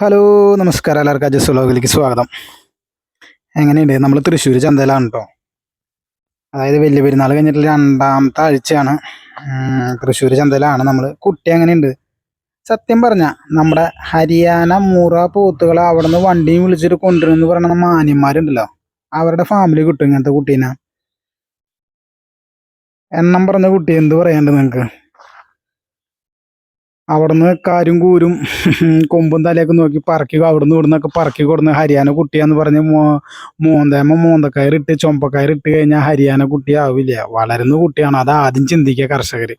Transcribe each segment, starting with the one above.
Hello നമസ്കാരം എല്ലാവർക്കും. അജസ് വ്ലോഗിലേക്ക് സ്വാഗതം. എങ്ങനെയുണ്ട്? നമ്മൾ തൃശ്ശൂർ ചന്തയിലാണ് കേട്ടോ അതായത് വലിയ പെരുന്നാൾ കഴിഞ്ഞിട്ടുള്ള രണ്ടാമത്തെ ആഴ്ചയാണ്. തൃശ്ശൂർ ചന്തയിലാണ് നമ്മൾ കുട്ടി എങ്ങനെയുണ്ട്? സത്യം പറഞ്ഞ നമ്മുടെ ഹരിയാന മൂറ പോത്തുകളെ അവിടെ നിന്ന് വണ്ടിയും വിളിച്ചിട്ട് കൊണ്ടുവരുമെന്ന് പറയുന്ന മാന്യന്മാരുണ്ടല്ലോ. അവരുടെ ഫാമിലി കിട്ടും ഇങ്ങനത്തെ കുട്ടീനെ. എണ്ണം പറഞ്ഞ കുട്ടി എന്ത് പറയാണ്ട് നിങ്ങൾക്ക് അവിടുന്ന് കാരും കൂരും കൊമ്പും തലയൊക്കെ നോക്കി പറക്കി അവിടുന്ന് ഇവിടുന്നൊക്കെ പറക്കി കൊടുന്ന് ഹരിയാന കുട്ടിയാന്ന് പറഞ്ഞ് മോ മോന്തേമ്മ മോന്തക്കയറിട്ട് ചൊമ്പക്കയറിട്ട് കഴിഞ്ഞാൽ ഹരിയാന കുട്ടി ആവില്ല. വളരുന്ന കുട്ടിയാണ്. അത് ആദ്യം ചിന്തിക്കുക കർഷകർ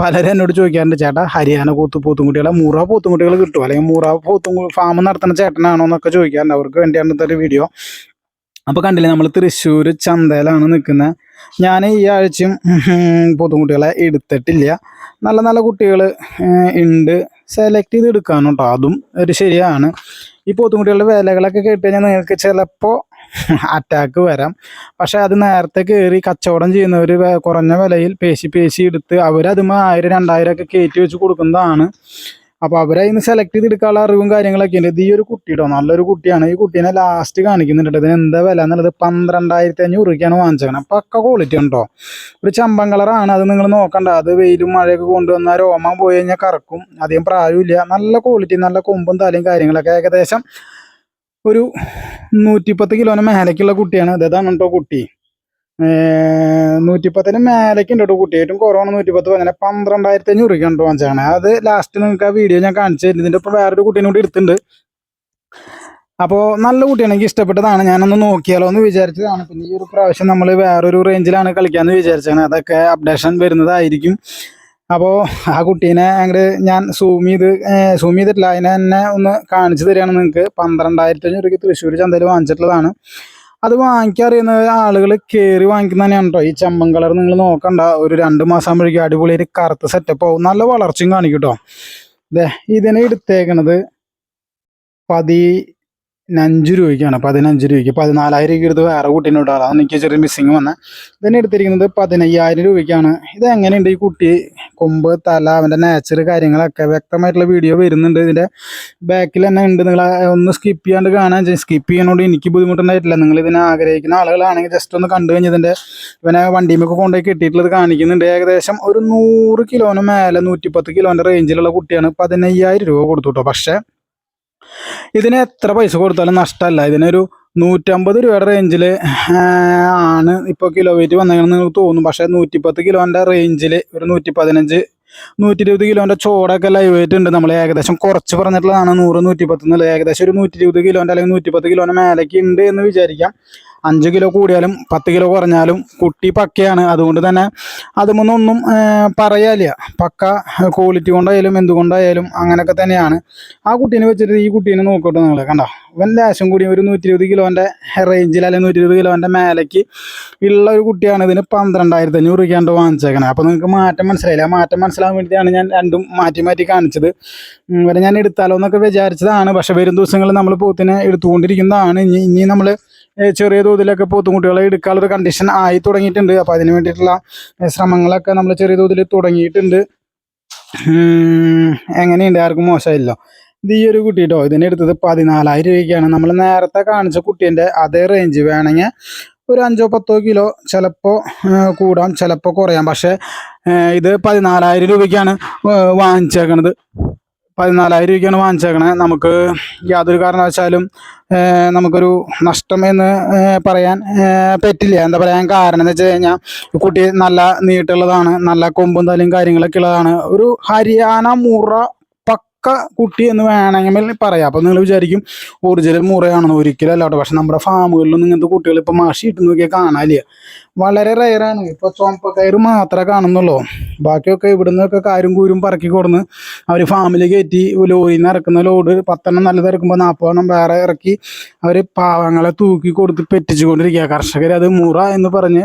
പലരും എന്നോട് ചോദിക്കാറുണ്ട് ചേട്ടാ ഹരിയാന കൂത്ത് പോത്തുംകുട്ടികളെ മൂറ പോത്തുംകുട്ടികൾ കിട്ടും അല്ലെങ്കിൽ മൂറ പോത്തും ഫാം നടത്തുന്ന ചേട്ടനാണോ എന്നൊക്കെ ചോദിക്കാറുണ്ട്. അവർക്ക് വേണ്ടിയാണ് ഒരു വീഡിയോ. അപ്പോൾ കണ്ടില്ലേ നമ്മൾ തൃശ്ശൂർ ചന്തയിലാണ് നിൽക്കുന്നത് ഞാൻ ഈ ആഴ്ചയും പോത്തുംകുട്ടികളെ എടുത്തിട്ടില്ല. നല്ല നല്ല കുട്ടികൾ ഉണ്ട്. സെലക്ട് ചെയ്ത് എടുക്കാനും കേട്ടോ അതും ഒരു ശരിയാണ്. ഈ പോത്തുംകുട്ടികളുടെ വിലകളൊക്കെ കേട്ട് കഴിഞ്ഞാൽ നിങ്ങൾക്ക് ചിലപ്പോൾ അറ്റാക്ക് വരാം. പക്ഷെ അത് നേരത്തെ കയറി കച്ചവടം ചെയ്യുന്നവർ കുറഞ്ഞ വിലയിൽ പേശി പേശി എടുത്ത് അവരതുമേ ആയിരം രണ്ടായിരം ഒക്കെ കയറ്റി വെച്ച് കൊടുക്കുന്നതാണ്. അപ്പോൾ ഇന്ന് സെലക്ട് ചെയ്ത് എടുക്കാനുള്ള അറിവും കാര്യങ്ങളൊക്കെ ഉണ്ട്. ഈ ഒരു കുട്ടിയിട്ടോ നല്ലൊരു കുട്ടിയാണ്. ഈ കുട്ടീനെ ലാസ്റ്റ് കാണിക്കുന്നുണ്ട് ഇതിന് എന്താ വില എന്നുള്ളത് പന്ത്രണ്ടായിരത്തി അഞ്ഞൂറ് രൂപയ്ക്കാണ് വാങ്ങിച്ചേക്കണം. പക്ക ക്വാളിറ്റി ഉണ്ടോ? ഒരു ചമ്പൻ കളറാണ് അത് നിങ്ങൾ നോക്കണ്ട. അത് വെയിലും മഴയൊക്കെ കൊണ്ടുവന്നാൽ രോമം പോയി കഴിഞ്ഞാൽ കറക്കും. അധികം പ്രായമില്ല നല്ല ക്വാളിറ്റി നല്ല കൊമ്പും തലയും കാര്യങ്ങളൊക്കെ ഏകദേശം ഒരു നൂറ്റിപ്പത്ത് കിലോന് മേലേക്കുള്ള കുട്ടിയാണ്. ഇതാണ് കേട്ടോ കുട്ടി? നൂറ്റിപ്പത്തിന് മേലേക്ക് ഉണ്ട് കേട്ടോ കുട്ടി. ഏറ്റവും കുറവാണ് നൂറ്റിപ്പത്ത്. അങ്ങനെ പന്ത്രണ്ടായിരത്തി അഞ്ഞൂറ് രൂപ കണ്ടു വാങ്ങിച്ചാണ് അത് ലാസ്റ്റ് നിങ്ങൾക്ക് ആ വീഡിയോ ഞാൻ കാണിച്ചു തരുന്നത് ഇതിന്റെ ഇപ്പോൾ വേറൊരു കുട്ടീനെ കൂടി എടുത്തിട്ടുണ്ട്. അപ്പോൾ നല്ല കുട്ടിയാണെങ്കിൽ ഇഷ്ടപ്പെട്ടതാണ്. ഞാനൊന്ന് നോക്കിയാലോ എന്ന് വിചാരിച്ചതാണ്. പിന്നെ ഈ ഒരു പ്രാവശ്യം നമ്മൾ വേറൊരു റേഞ്ചിലാണ് കളിക്കാമെന്ന് വിചാരിച്ചാണ് അതൊക്കെ അപ്ഡേഷൻ വരുന്നതായിരിക്കും. അപ്പോൾ ആ കുട്ടീനെ അങ്ങോട്ട് ഞാൻ സൂം ചെയ്ത് സൂം ചെയ്തിട്ടില്ല. അതിനെ തന്നെ ഒന്ന് കാണിച്ചു തരികയാണ് നിങ്ങൾക്ക്. പന്ത്രണ്ടായിരത്തി അഞ്ഞൂറ് തൃശ്ശൂർ ചന്തയിൽ വാങ്ങിച്ചിട്ടുള്ളതാണ്. അത് വാങ്ങിക്കറിയുന്ന ആളുകൾ കയറി വാങ്ങിക്കുന്ന തന്നെയാണ് കേട്ടോ ഈ ചമ്പൻ കളർ നിങ്ങൾ നോക്കണ്ട. ഒരു രണ്ട് മാസം ആകുമ്പോഴേക്കും അടിപൊളി ഒരു കറുത്ത സെറ്റപ്പ് ആവും. നല്ല വളർച്ചയും കാണിക്കും കേട്ടോ ഇതേ ഇതിനെ എടുത്തേക്കണത് പതിനഞ്ച് രൂപയ്ക്കാണ് പതിനഞ്ച് രൂപയ്ക്ക് പതിനാലായിരം രൂപയ്ക്ക് എടുത്ത് വേറെ കുട്ടീനെ ഇടാറ് അതാണ് എനിക്ക് ചെറിയ മിസ്സിങ് വന്നത് ഇതന്നെ എടുത്തിരിക്കുന്നത് പതിനയ്യായിരം രൂപയ്ക്കാണ്. ഇത് എങ്ങനെയുണ്ട് ഈ കുട്ടി? കൊമ്പ് തല അവന്റെ നേച്ചർ കാര്യങ്ങളൊക്കെ വ്യക്തമായിട്ടുള്ള വീഡിയോ വരുന്നുണ്ട്. ഇതിന്റെ ബാക്കിൽ തന്നെ ഉണ്ട്. നിങ്ങൾ ഒന്ന് സ്കിപ്പ് ചെയ്യാണ്ട് കാണാൻ സ്കിപ്പ് ചെയ്യണോണ്ട് എനിക്ക് ബുദ്ധിമുട്ടുണ്ടായിട്ടില്ല. നിങ്ങൾ ഇതിനെ ആഗ്രഹിക്കുന്ന ആളുകളാണെങ്കിൽ ജസ്റ്റ് ഒന്ന് കണ്ടു കഴിഞ്ഞാൽ ഇതിന്റെ ഇവനെ വണ്ടിയുമൊക്കെ കൊണ്ടുപോയി കിട്ടിയിട്ടുള്ളത് കാണിക്കുന്നുണ്ട്. ഏകദേശം ഒരു നൂറ് കിലോന് മേലെ നൂറ്റിപ്പത്ത് കിലോന്റെ റേഞ്ചിലുള്ള കുട്ടിയാണ് പതിനയ്യായിരം രൂപ കൊടുത്തു കേട്ടോ പക്ഷേ ഇതിന് എത്ര പൈസ കൊടുത്താലും നഷ്ടമല്ല. ഇതിനൊരു നൂറ്റമ്പത് രൂപയുടെ റേഞ്ചിൽ ആണ് ഇപ്പോൾ കിലോ വെയിറ്റ് വന്നതെന്ന് നിങ്ങൾക്ക് തോന്നും. പക്ഷേ നൂറ്റിപ്പത്ത് കിലോന്റെ റേഞ്ചിൽ ഒരു നൂറ്റി പതിനഞ്ച് നൂറ്റി ഇരുപത് കിലോന്റെ ചോടൊക്കെ ലൈവ് വെയിറ്റ് ഉണ്ട് നമ്മൾ ഏകദേശം കുറച്ച് പറഞ്ഞിട്ടുള്ളതാണ് നൂറ് നൂറ്റിപ്പത്ത് എന്നുള്ളത് ഏകദേശം ഒരു നൂറ്റി ഇരുപത് കിലോന്റെ അല്ലെങ്കിൽ നൂറ്റിപ്പത്ത് കിലോന്റെ മേലേക്ക് ഉണ്ട് എന്ന് വിചാരിക്കാം. അഞ്ച് കിലോ കൂടിയാലും പത്ത് കിലോ കുറഞ്ഞാലും കുട്ടി പക്കയാണ്. അതുകൊണ്ട് തന്നെ അതുമൊന്നൊന്നും പറയാനില്ല. പക്ക ക്വാളിറ്റി കൊണ്ടായാലും എന്തുകൊണ്ടായാലും അങ്ങനെയൊക്കെ തന്നെയാണ്. ആ കുട്ടീനെ വെച്ചിട്ട് ഈ കുട്ടീനെ നോക്കട്ടെ നിങ്ങൾ കണ്ടോ? ഇവൻ ലേശം കൂടി ഒരു നൂറ്റി ഇരുപത് കിലോന്റെ റേഞ്ചിൽ അല്ലെങ്കിൽ നൂറ്റി ഇരുപത് കിലോന്റെ മേലേക്ക് ഉള്ള ഒരു കുട്ടിയാണ്. ഇതിന് പന്ത്രണ്ടായിരത്തി അഞ്ഞൂറ് രൂപയ്ക്കാണ്ട് വാങ്ങിച്ചേക്കണേ. അപ്പോൾ നിങ്ങൾക്ക് മാറ്റം മനസ്സിലായില്ല? മാറ്റം മനസ്സിലാകാൻ വേണ്ടിയിട്ടാണ് ഞാൻ രണ്ടും മാറ്റി മാറ്റി കാണിച്ചത്. വരെ ഞാൻ എടുത്താലോ എന്നൊക്കെ വിചാരിച്ചതാണ്. പക്ഷേ വരും ദിവസങ്ങളിൽ നമ്മൾ പോത്തിനെ എടുത്തുകൊണ്ടിരിക്കുന്നതാണ്. ഇനി ഇനി നമ്മൾ ചെറിയ തോതിലൊക്കെ പോത്തുംകുട്ടികളെ എടുക്കാനുള്ളൊരു കണ്ടീഷൻ ആയി തുടങ്ങിയിട്ടുണ്ട്. അപ്പോൾ അതിന് വേണ്ടിയിട്ടുള്ള ശ്രമങ്ങളൊക്കെ നമ്മൾ ചെറിയ തോതിൽ തുടങ്ങിയിട്ടുണ്ട്. എങ്ങനെയുണ്ട്? ആർക്കും മോശമായില്ലോ? ഇത് ഈ ഒരു കുട്ടി കേട്ടോ ഇതിന് എടുത്തത് പതിനാലായിരം രൂപയ്ക്കാണ്. നമ്മൾ നേരത്തെ കാണിച്ച കുട്ടീന്റെ അതേ റേഞ്ച് വേണമെങ്കിൽ ഒരു അഞ്ചോ പത്തോ കിലോ ചിലപ്പോൾ കൂടാം ചിലപ്പോൾ കുറയാം. പക്ഷേ ഇത് പതിനാലായിരം രൂപയ്ക്കാണ് വാങ്ങിച്ചേക്കണത്. പതിനാലായിരം രൂപയ്ക്കാണ് വാങ്ങിച്ചേക്കണേ. നമുക്ക് യാതൊരു കാരണവശാലും നമുക്കൊരു നഷ്ടം എന്ന് പറയാൻ പറ്റില്ല. എന്താ പറയാൻ കാരണം എന്ന് വെച്ച് കഴിഞ്ഞാൽ കുട്ടി നല്ല നീട്ടുള്ളതാണ് നല്ല കൊമ്പും തലയും കാര്യങ്ങളൊക്കെ ഉള്ളതാണ്. ഒരു ഹരിയാന മുറ പക്ക കുട്ടി എന്ന് വേണമെങ്കിൽ പറയാം. അപ്പം നിങ്ങൾ വിചാരിക്കും ഒറിജിനൽ മുറയാണെന്ന്. ഒരിക്കലും അല്ലാട്ടോ പക്ഷെ നമ്മുടെ ഫാമുകളിലൊന്നും ഇങ്ങനത്തെ കുട്ടികൾ ഇപ്പം മാഷി ഇട്ടു നോക്കിയാൽ കാണാനില്ല. വളരെ റയറാണ് ഇപ്പോൾ ചുമപ്പക്കയർ മാത്രമേ കാണുന്നുള്ളൂ. ബാക്കിയൊക്കെ ഇവിടുന്നൊക്കെ കാരും കൂരും പറക്കി കൊടുന്ന് അവർ ഫാമിലി കയറ്റി ലോറിയിൽ നിന്ന് ഇറക്കുന്ന ലോഡ് പത്തെണ്ണം നല്ലത് ഇറക്കുമ്പോൾ നാൽപ്പതെണ്ണം വേറെ ഇറക്കി അവർ പാവങ്ങളെ തൂക്കി കൊടുത്ത് പെറ്റിച്ചു കൊണ്ടിരിക്കുക കർഷകർ അത് മുറ എന്ന് പറഞ്ഞ്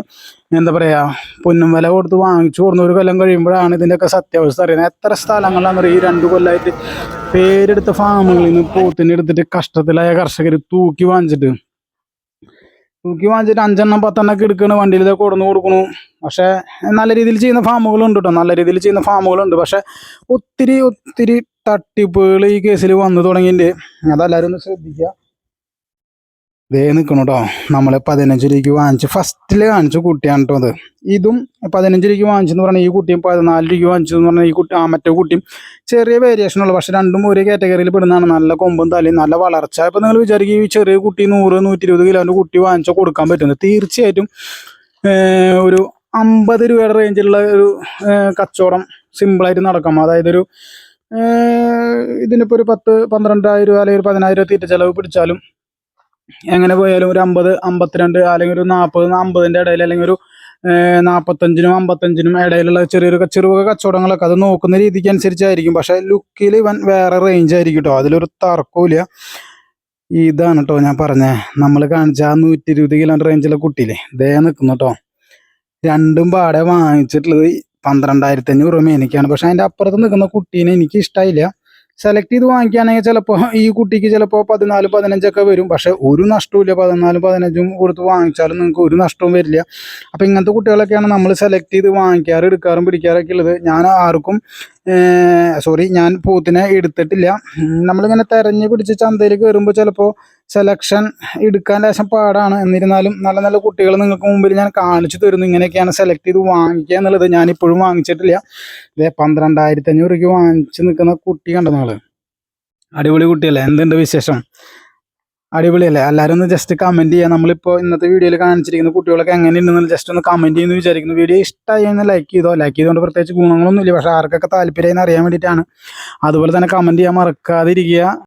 എന്താ പറയുക പൊന്നും വില കൊടുത്ത് വാങ്ങിച്ചു കൊടുന്ന ഒരു കൊല്ലം കഴിയുമ്പോഴാണ് ഇതിന്റെയൊക്കെ സത്യാവസ്ഥ അറിയുന്നത്. എത്ര സ്ഥലങ്ങളാണെന്ന് അറിയാം? ഈ രണ്ട് കൊല്ലമായിട്ട് പേരെടുത്ത ഫാമുകളിൽ നിന്ന് പോത്തിനെ എടുത്തിട്ട് കഷ്ടത്തിലായ കർഷകർ തൂക്കി വാങ്ങിച്ചിട്ട് തൂക്കി വാങ്ങിച്ചിട്ട് അഞ്ചെണ്ണം പത്തെണ്ണം ഒക്കെ എടുക്കണ വണ്ടിയിൽ ഇതൊക്കെ കൊടുന്ന് കൊടുക്കണു. പക്ഷേ നല്ല രീതിയിൽ ചെയ്യുന്ന ഫാമുകളുണ്ട് കേട്ടോ നല്ല രീതിയിൽ ചെയ്യുന്ന ഫാമുകളുണ്ട്. പക്ഷേ ഒത്തിരി ഒത്തിരി തട്ടിപ്പുകൾ ഈ കേസിൽ വന്നു തുടങ്ങിയിട്ടുണ്ട്. അതെല്ലാവരും ഒന്ന് ശ്രദ്ധിക്കുക ദേ നിൽക്കണം കേട്ടോ നമ്മൾ പതിനഞ്ച് രൂപയ്ക്ക് വാങ്ങിച്ച് ഫസ്റ്റിൽ കാണിച്ച കുട്ടിയാണ് കേട്ടോ അത്. ഇതും പതിനഞ്ച് രൂപയ്ക്ക് വാങ്ങിച്ചെന്ന് പറഞ്ഞാൽ ഈ കുട്ടിയും പതിനാല് രൂപയ്ക്ക് വാങ്ങിച്ചെന്ന് പറഞ്ഞാൽ ഈ കുട്ടി ആ മറ്റേ കുട്ടിയും ചെറിയ വേരിയേഷൻ ഉള്ളു പക്ഷെ രണ്ടും ഒരേ കാറ്റഗറിയിൽ പെടുന്നതാണ്. നല്ല കൊമ്പും തലയും നല്ല വളർച്ച. ഇപ്പം നിങ്ങൾ വിചാരിക്കും ഈ ചെറിയ കുട്ടി നൂറ് നൂറ്റി ഇരുപത് കിലോന്റെ കുട്ടി വാങ്ങിച്ചാൽ കൊടുക്കാൻ പറ്റുന്നത്. തീർച്ചയായിട്ടും ഒരു അമ്പത് രൂപയുടെ റേഞ്ചിലുള്ള ഒരു കച്ചവടം സിമ്പിളായിട്ട് നടക്കാം. അതായത് ഒരു ഇതിനിപ്പോൾ ഒരു പത്ത് പന്ത്രണ്ടായിരം രൂപ അല്ലെങ്കിൽ ഒരു പതിനായിരം രൂപ തീറ്റ ചിലവ് പിടിച്ചാലും എങ്ങനെ പോയാലും ഒരു അമ്പത് അമ്പത്തിരണ്ട് അല്ലെങ്കിൽ ഒരു നാൽപ്പത് അമ്പതിന്റെ ഇടയിൽ അല്ലെങ്കിൽ ഒരു നാൽപ്പത്തഞ്ചിനും അമ്പത്തഞ്ചിനും ഇടയിലുള്ള ചെറിയൊരു ചെറുവക കച്ചവടങ്ങളൊക്കെ അത് നോക്കുന്ന രീതിക്ക് അനുസരിച്ചായിരിക്കും. പക്ഷെ ലുക്കിൽ ഇവൻ വേറെ റേഞ്ച് ആയിരിക്കും കേട്ടോ അതിലൊരു തർക്കവും ഇതാണ് കേട്ടോ ഞാൻ പറഞ്ഞേ. നമ്മൾ കാണിച്ച ആ നൂറ്റി ഇരുപത് കിലോമീറ്റർ റേഞ്ചിലെ കുട്ടിയില്ലേ? ദേ നിൽക്കുന്നു കേട്ടോ രണ്ടും പാടെ വാങ്ങിച്ചിട്ടുള്ളത് പന്ത്രണ്ടായിരത്തി അഞ്ഞൂറ് രൂപ എനിക്കാണ് പക്ഷെ അതിന്റെ അപ്പുറത്ത് നിൽക്കുന്ന കുട്ടീനെ എനിക്ക് ഇഷ്ടമായില്ല സെലക്ട് ചെയ്ത് വാങ്ങിക്കുകയാണെങ്കിൽ ചിലപ്പോൾ ഈ കുട്ടിക്ക് ചിലപ്പോൾ പതിനാല് പതിനഞ്ചൊക്കെ വരും. പക്ഷേ ഒരു നഷ്ടവും പതിനാലും പതിനഞ്ചും കൊടുത്ത് വാങ്ങിച്ചാലും നിങ്ങൾക്ക് ഒരു നഷ്ടവും വരില്ല. അപ്പോൾ ഇങ്ങനത്തെ കുട്ടികളൊക്കെയാണ് നമ്മൾ സെലക്ട് ചെയ്ത് വാങ്ങിക്കാറ് എടുക്കാറും പിടിക്കാറൊക്കെ ഉള്ളത്. ഞാൻ ആർക്കും സോറി ഞാൻ പൂത്തിനെ എടുത്തിട്ടില്ല. നമ്മളിങ്ങനെ തെരഞ്ഞു പിടിച്ച് ചന്തയിൽ കയറുമ്പോൾ ചിലപ്പോൾ സെലക്ഷൻ എടുക്കാൻ ലേശം പാടാണ്. എന്നിരുന്നാലും നല്ല നല്ല കുട്ടികൾ നിങ്ങൾക്ക് മുമ്പിൽ ഞാൻ കാണിച്ചു തരുന്നു ഇങ്ങനെയൊക്കെയാണ് സെലക്ട് ചെയ്ത് വാങ്ങിക്കുക എന്നുള്ളത് ഞാൻ ഇപ്പോഴും വാങ്ങിച്ചിട്ടില്ല. ഇതേ പന്ത്രണ്ടായിരത്തി അഞ്ഞൂറ് രൂപയ്ക്ക് വാങ്ങിച്ച് നിൽക്കുന്ന കുട്ടി കണ്ടോ നിങ്ങൾ അടിപൊളി കുട്ടിയല്ലേ? എന്തുണ്ട് വിശേഷം? അടിപൊളിയല്ലേ? എല്ലാവരും ഒന്ന് ജസ്റ്റ് കമന്റ് ചെയ്യുക നമ്മളിപ്പോൾ ഇന്നത്തെ വീഡിയോയിൽ കാണിച്ചിരിക്കുന്ന കുട്ടികളൊക്കെ എങ്ങനെ എങ്ങനെയുണ്ടെന്ന് ജസ്റ്റ് ഒന്ന് കമന്റ് ചെയ്യുന്നു വിചാരിക്കുന്നു. വീഡിയോ ഇഷ്ടമായി എന്ന് ലൈക്ക് ചെയ്തോ? ലൈക്ക് ചെയ്തുകൊണ്ട് പ്രത്യേകിച്ച് ഗുണങ്ങളൊന്നുമില്ല. പക്ഷേ ആർക്കൊക്കെ താല്പര്യം അറിയാൻ വേണ്ടിയിട്ടാണ്. അതുപോലെ തന്നെ കമന്റ് ചെയ്യാൻ മറക്കാതിരിക്കുക.